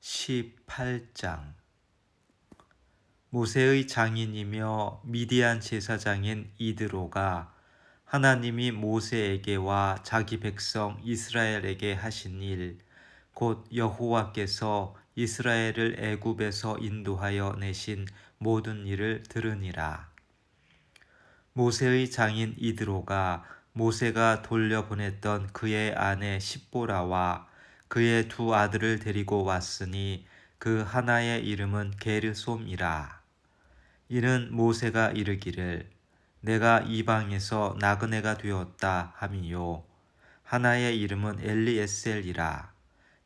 18장 모세의 장인이며 미디안 제사장인 이드로가 하나님이 모세에게와 자기 백성 이스라엘에게 하신 일, 곧 여호와께서 이스라엘을 애굽에서 인도하여 내신 모든 일을 들으니라. 모세의 장인 이드로가 모세가 돌려보냈던 그의 아내 십보라와 그의 두 아들을 데리고 왔으니 그 하나의 이름은 게르솜이라. 이는 모세가 이르기를 내가 이방에서 나그네가 되었다 함이요. 하나의 이름은 엘리에셀이라.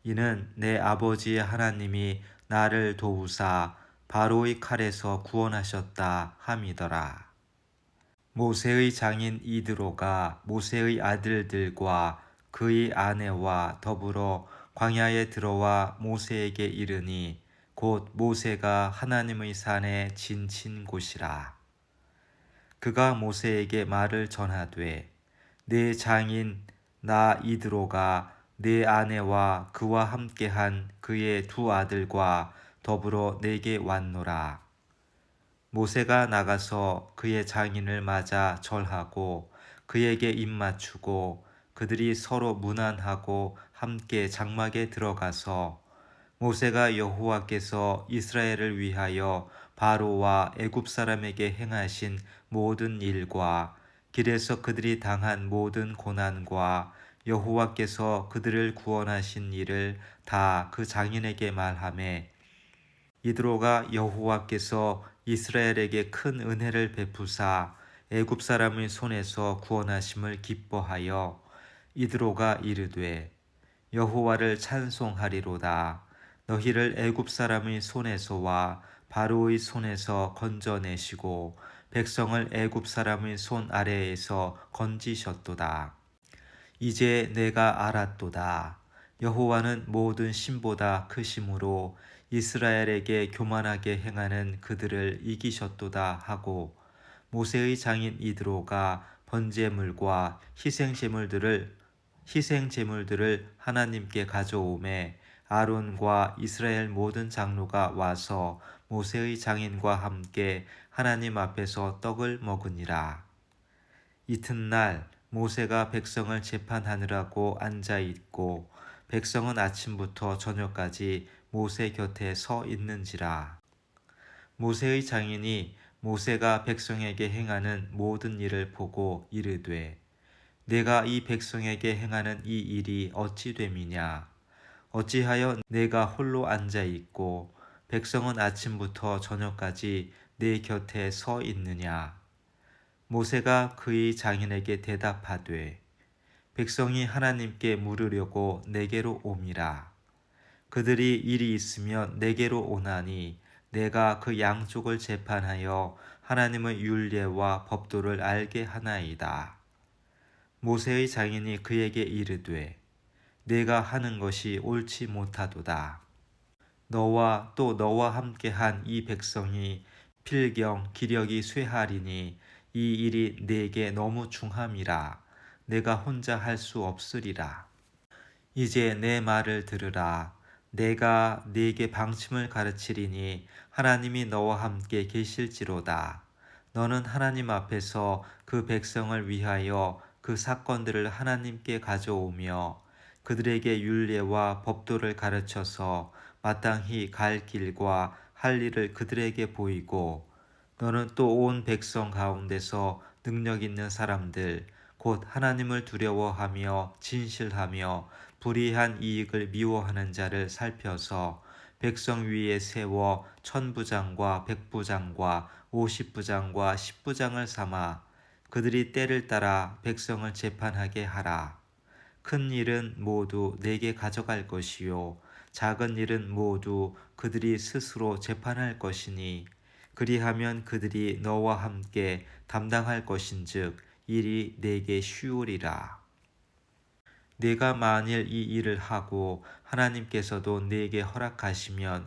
이는 내 아버지의 하나님이 나를 도우사 바로의 칼에서 구원하셨다 함이더라. 모세의 장인 이드로가 모세의 아들들과 그의 아내와 더불어 광야에 들어와 모세에게 이르니 곧 모세가 하나님의 산에 진친 곳이라. 그가 모세에게 말을 전하되 내 장인 나 이드로가 내 아내와 그와 함께한 그의 두 아들과 더불어 내게 왔노라. 모세가 나가서 그의 장인을 맞아 절하고 그에게 입맞추고 그들이 서로 문안하고 함께 장막에 들어가서 모세가 여호와께서 이스라엘을 위하여 바로와 애굽 사람에게 행하신 모든 일과 길에서 그들이 당한 모든 고난과 여호와께서 그들을 구원하신 일을 다 그 장인에게 말하매 이드로가 여호와께서 이스라엘에게 큰 은혜를 베푸사 애굽 사람의 손에서 구원하심을 기뻐하여 이드로가 이르되 여호와를 찬송하리로다. 너희를 애굽 사람의 손에서와 바로의 손에서 건져내시고 백성을 애굽 사람의 손 아래에서 건지셨도다. 이제 내가 알았도다. 여호와는 모든 신보다 크심으로 이스라엘에게 교만하게 행하는 그들을 이기셨도다 하고 모세의 장인 이드로가 번제물과 희생제물들을 희생 제물들을 하나님께 가져오매 아론과 이스라엘 모든 장로가 와서 모세의 장인과 함께 하나님 앞에서 떡을 먹으니라. 이튿날 모세가 백성을 재판하느라고 앉아 있고 백성은 아침부터 저녁까지 모세 곁에 서 있는지라. 모세의 장인이 모세가 백성에게 행하는 모든 일을 보고 이르되 내가 이 백성에게 행하는 이 일이 어찌 됨이냐? 어찌하여 내가 홀로 앉아 있고 백성은 아침부터 저녁까지 내 곁에 서 있느냐? 모세가 그의 장인에게 대답하되 백성이 하나님께 물으려고 내게로 옴이라. 그들이 일이 있으면 내게로 오나니 내가 그 양쪽을 재판하여 하나님의 율례와 법도를 알게 하나이다. 모세의 장인이 그에게 이르되 내가 하는 것이 옳지 못하도다. 너와 또 너와 함께한 이 백성이 필경 기력이 쇠하리니 이 일이 내게 너무 중함이라 내가 혼자 할 수 없으리라. 이제 내 말을 들으라. 내가 네게 방침을 가르치리니 하나님이 너와 함께 계실지로다. 너는 하나님 앞에서 그 백성을 위하여 그 사건들을 하나님께 가져오며 그들에게 윤례와 법도를 가르쳐서 마땅히 갈 길과 할 일을 그들에게 보이고 너는 또 온 백성 가운데서 능력 있는 사람들 곧 하나님을 두려워하며 진실하며 불의한 이익을 미워하는 자를 살펴서 백성 위에 세워 천부장과 백부장과 오십부장과 십부장을 삼아 그들이 때를 따라 백성을 재판하게 하라. 큰 일은 모두 내게 가져갈 것이요 작은 일은 모두 그들이 스스로 재판할 것이니 그리하면 그들이 너와 함께 담당할 것인즉 일이 내게 쉬우리라. 내가 만일 이 일을 하고 하나님께서도 내게 허락하시면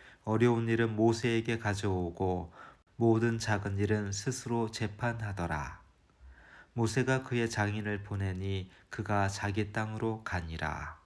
어려운 일은 모세에게 가져오고 모든 작은 일은 스스로 재판하더라. 모세가 그의 장인을 보내니 그가 자기 땅으로 가니라.